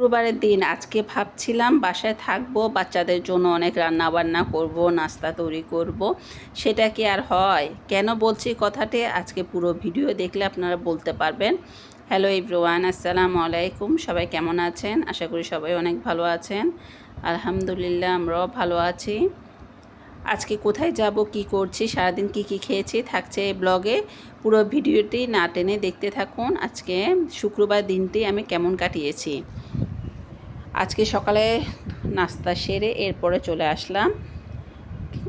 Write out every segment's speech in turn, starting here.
শুক্রবারের দিন আজকে ভাবছিলাম বাসায় থাকব, বাচ্চাদের জন্য অনেক রান্না বান্না করব, নাস্তা তৈরি করব। সেটা কি আর হয়? কেন বলছি কথাটি? আজকে পুরো ভিডিও দেখলে আপনারা বলতে পারবেন। হ্যালো ইব্রোয়ান আসসালামু আলাইকুম। সবাই কেমন আছেন? আশা করি সবাই অনেক ভালো আছেন। আলহামদুলিল্লাহ, আমরাও ভালো আছি। আজকে কোথায় যাব, কি করছি, সারাদিন কি কি খেয়েছি থাকছে এই ব্লগে। পুরো ভিডিওটি না টেনে দেখতে থাকুন। আজকে শুক্রবার দিনটি আমি কেমন কাটিয়েছি। আজকে সকালে নাস্তা সেরে এরপরে চলে আসলাম।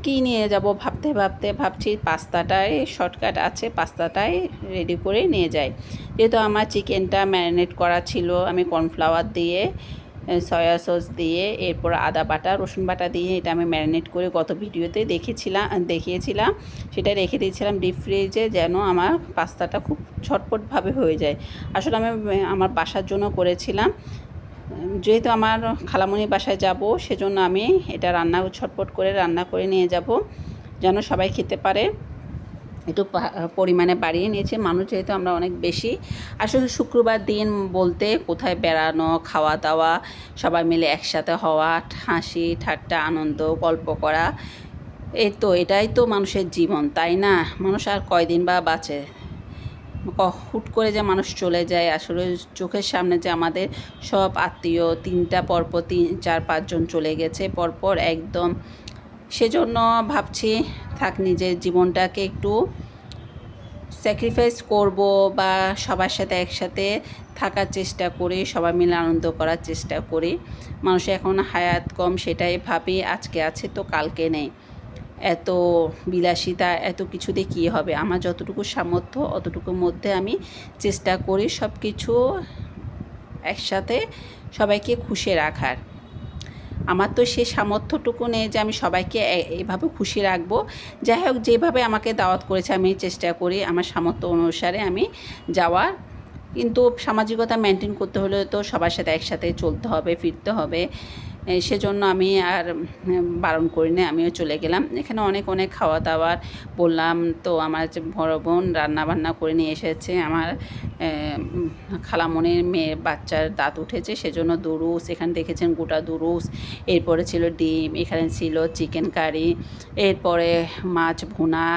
কী নিয়ে যাব ভাবতে ভাবতে ভাবছি পাস্তাটাই শর্টকাট আছে পাস্তাটাই রেডি করে নিয়ে যাই। যেহেতু আমার চিকেনটা ম্যারিনেট করা ছিল, আমি কর্নফ্লাওয়ার দিয়ে সয়া সস দিয়ে, এরপর আদা বাটা, রসুন বাটা দিয়ে এটা আমি ম্যারিনেট করে গত ভিডিওতে দেখেছিলাম দেখিয়েছিলাম। সেটা রেখে দিয়েছিলাম ডিপ ফ্রিজে যেন আমার পাস্তাটা খুব ছটপটভাবে হয়ে যায়। আসলে আমি আমার বাসার জন্য করেছিলাম। যেহেতু আমার খালামণির বাসায় যাব, সেজন্য আমি এটা রান্না ছটপট করে রান্না করে নিয়ে যাব, যেন সবাই খেতে পারে। একটু পরিমাণে বাড়িয়ে নিয়েছে। মানুষ যেহেতু আমরা অনেক বেশি, আসলে শুক্রবার দিন বলতে কোথায় বেড়ানো খাওয়া দাওয়া সবাই মিলে একসাথে হওয়া, হাসি, ঠাট্টা, আনন্দ, গল্প করা এই তো এটাই তো মানুষের জীবন, তাই না? মানুষ আর কয়দিন বা বাঁচে? হুট করে যে মানুষ চলে যায়, আসলে চোখের সামনে যে আমাদের সব আত্মীয়, তিনটা পরপর তিন, চার, পাঁচজন চলে গেছে, পরপর একদম সেজন্য ভাবছি থাক নিজের জীবনটাকে একটু স্যাক্রিফাইস করব বা সবার সাথে একসাথে থাকার চেষ্টা করি, সবাই মিলে আনন্দ করার চেষ্টা করি। মানুষ এখন হায়াত কম, সেটাই ভাবি, আজকে আছে তো কালকে নেই। এত বিলাসিতা, এত কিছুতে কী হবে? আমার যতটুকু সামর্থ্য, অতটুকুর মধ্যে আমি চেষ্টা করি সব কিছু একসাথে সবাইকে খুশি রাখার। আমার তো সে সামর্থ্যটুকু নেই যে আমি সবাইকে এভাবে খুশি রাখব। যাই হোক, যেভাবে আমাকে দাওয়াত করেছে, আমি চেষ্টা করি আমার সামর্থ্য অনুসারে আমি যাওয়ার। কিন্তু সামাজিকতা মেনটেন করতে হলে তো সবার সাথে একসাথে চলতে হবে, ফিরতে হবে। সেজন্য আমি আর বারণ করি না আমিও চলে গেলাম। এখানে অনেক অনেক খাওয়া দাওয়ার বললাম, তো আমার যে বড় বোন রান্না বান্না করে নিয়ে এসেছে, আমার খালামনির মেয়ে বাচ্চার দাঁত উঠেছে, সেজন্য দুরুস এখানে দেখেছেন গোটা দুরুস এরপরে ছিল ডিম, এখানে ছিল চিকেন কারি, এরপরে মাছ ভুনা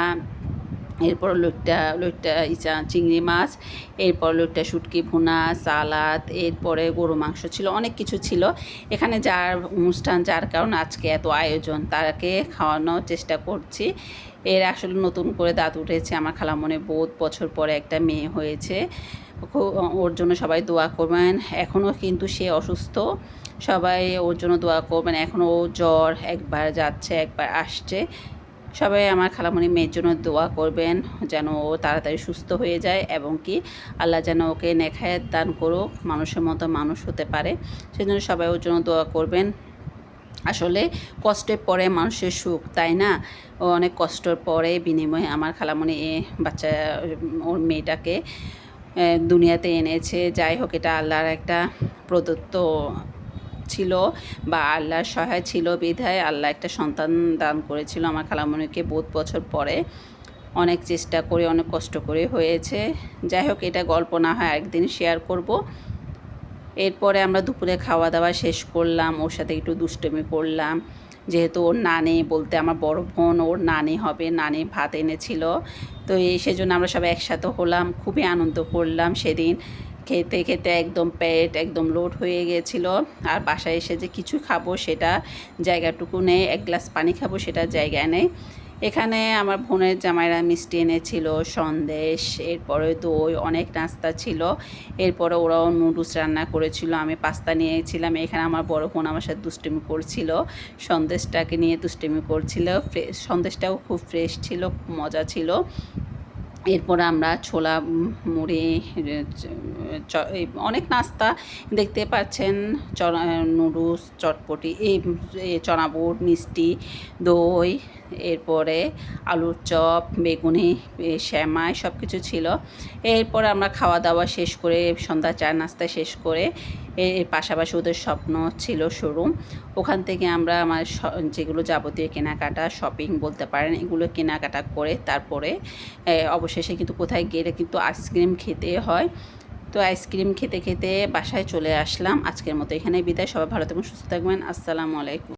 এরপর লইট্টা লইট্টা ইচা চিংড়ি মাছ, এরপর লইট্টা শুটকি, ভুনা, সালাদ, এরপরে গরু মাংস ছিল, অনেক কিছু ছিল। এখানে যার অনুষ্ঠান, যার কারণ আজকে এত আয়োজন, তাকে খাওয়ানোর চেষ্টা করছি। এর আসলে নতুন করে দাঁত উঠেছে, আমার খালামনে বহুত বছর পরে একটা মেয়ে হয়েছে। ওর জন্য সবাই দোয়া করবেন। এখনও কিন্তু সে অসুস্থ। সবাই ওর জন্য দোয়া করবেন। এখনও জ্বর একবার যাচ্ছে, একবার আসছে। সবাই আমার খালামণি মেয়ের জন্য দোয়া করবেন যেন ও তাড়াতাড়ি সুস্থ হয়ে যায় এবং কি আল্লাহ যেন ওকে নেখায়াত দান করুক, মানুষের মতো মানুষ হতে পারে। সেজন্য সবাই ওর জন্য দোয়া করবেন। আসলে কষ্টের পরে মানুষের সুখ, তাই না? ও অনেক কষ্টের পরে বিনিময়ে আমার খালামণি এ বাচ্চা, ওর মেয়েটাকে দুনিয়াতে এনেছে। যাই হোক, এটা আল্লাহর একটা প্রদত্ত ছিল বা আল্লাহর সহায় ছিল বিধায় আল্লাহ একটা সন্তান দান করেছিল আমার খালামণিকে বহুত বছর পরে। অনেক চেষ্টা করে, অনেক কষ্ট করে হয়েছে। যাই হোক, এটা গল্প না হয় একদিন শেয়ার করব। এরপরে আমরা দুপুরে খাওয়া দাওয়া শেষ করলাম, ওর সাথে একটু দুষ্টমি করলাম। যেহেতু ওর নানি বলতে আমার বড় বোন, ওর নানি হবে, নানি ভাত এনেছিল। তো এই সেজন্য আমরা সবাই একসাথে হলাম, খুবই আনন্দ করলাম সেদিন। খেতে খেতে একদম পেট একদম লোড হয়ে গিয়েছিল আর বাসায় এসে যে কিছু খাব সেটা জায়গাটুকু নেই, এক গ্লাস পানি খাব সেটা জায়গায় নেই। এখানে আমার বোনের জামাইরা মিষ্টি এনেছিল, সন্দেশ, এরপরে দই অনেক নাস্তা ছিল। এরপরে ওরাও নুডলস রান্না করেছিল, আমি পাস্তা নিয়েছিলাম। এখানে আমার বড় বোন আমার সাথে দুষ্টুমি করছিল, সন্দেশটাকে নিয়ে দুষ্টুমি করছিল। সন্দেশটাও খুব ফ্রেশ ছিল মজা ছিল। এরপর আমরা ছোলা মুড়ি অনেক নাস্তা দেখতে পাচ্ছেন নুডলস চটপটি এই চনাবুট মিষ্টি দই এরপরে আলুর চপ, বেগুনি শ্যামাই সব কিছু ছিল। এরপর আমরা খাওয়া দাওয়া শেষ করে, সন্ধ্যা চা নাস্তা শেষ করে এর পাশাপাশি ওদের স্বপ্ন ছিল শোরুম। ওখান থেকে আমরা আমার যেগুলো যাবতীয় কেনাকাটা, শপিং বলতে পারেন, এগুলো কেনাকাটা করে তারপরে অবশেষে কিন্তু কোথায় গেলে কিন্তু আইসক্রিম খেতে হয়। তো আইসক্রিম খেতে খেতে বাসায় চলে আসলাম। আজকের মতো এখানে বিদায়। সবাই ভালো থাকবেন, সুস্থ থাকবেন। আসসালামু আলাইকুম।